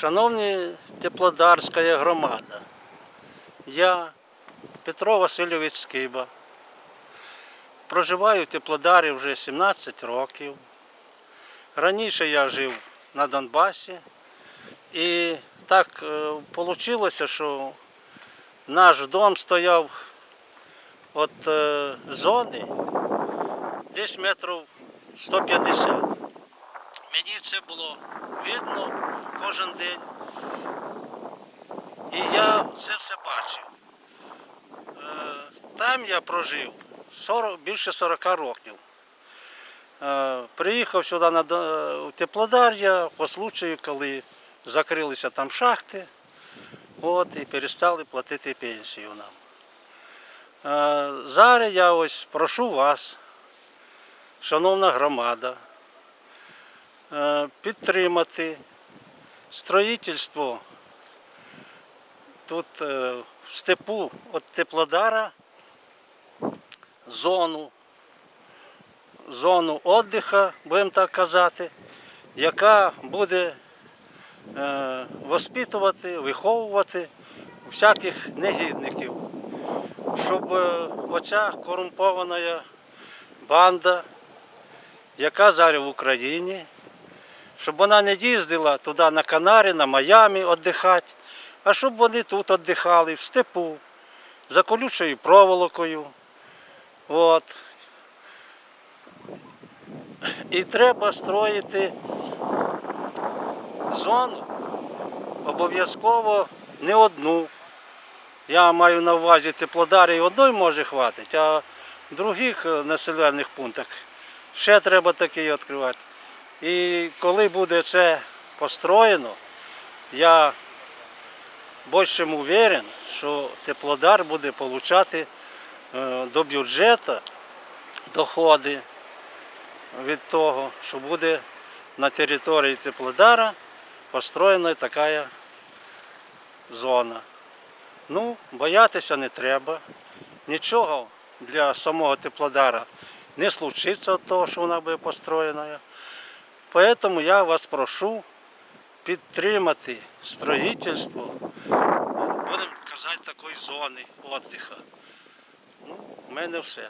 Шановні Теплодарська громада, я Петро Васильович Скиба. Проживаю в Теплодарі вже 17 років. Раніше я жив на Донбасі. І так вийшло, що наш дом стояв від е, зони десь метрів 150. Мені це було видно кожен день. І я це все бачив. Е, Там я прожив 40, більше 40 років. Е, Приїхав сюди на До- в Теплодар я по случаю, коли закрилися там шахти, от, і перестали платити пенсію нам. Е, Зараз я ось прошу вас, шановна громада, е, підтримати строїтельство тут е, в степу від Теплодара зону, зону віддиха, будемо так казати, яка буде е, воспитувати, виховувати всяких негідників, щоб е, оця корумпована банда, яка зараз в Україні, щоб вона не їздила туди на Канари, на Майамі віддихати, а щоб вони тут віддихали, в степу, за колючою проволокою. От. І треба строїти зону обов'язково не одну. Я маю на увазі теплодарі одної може хватить, а в других населених пунктах ще треба такі відкривати. І коли буде це построєно, я більше уверен, що теплодар буде отримати до бюджету доходи від того, що буде на території теплодара построєна така зона. Ну, боятися не треба. Нічого для самого теплодара не случиться того, що вона буде построєна. Тому я вас прошу підтримати строїтельство, будемо казати, такої зони віддиху. Ну, в мене все.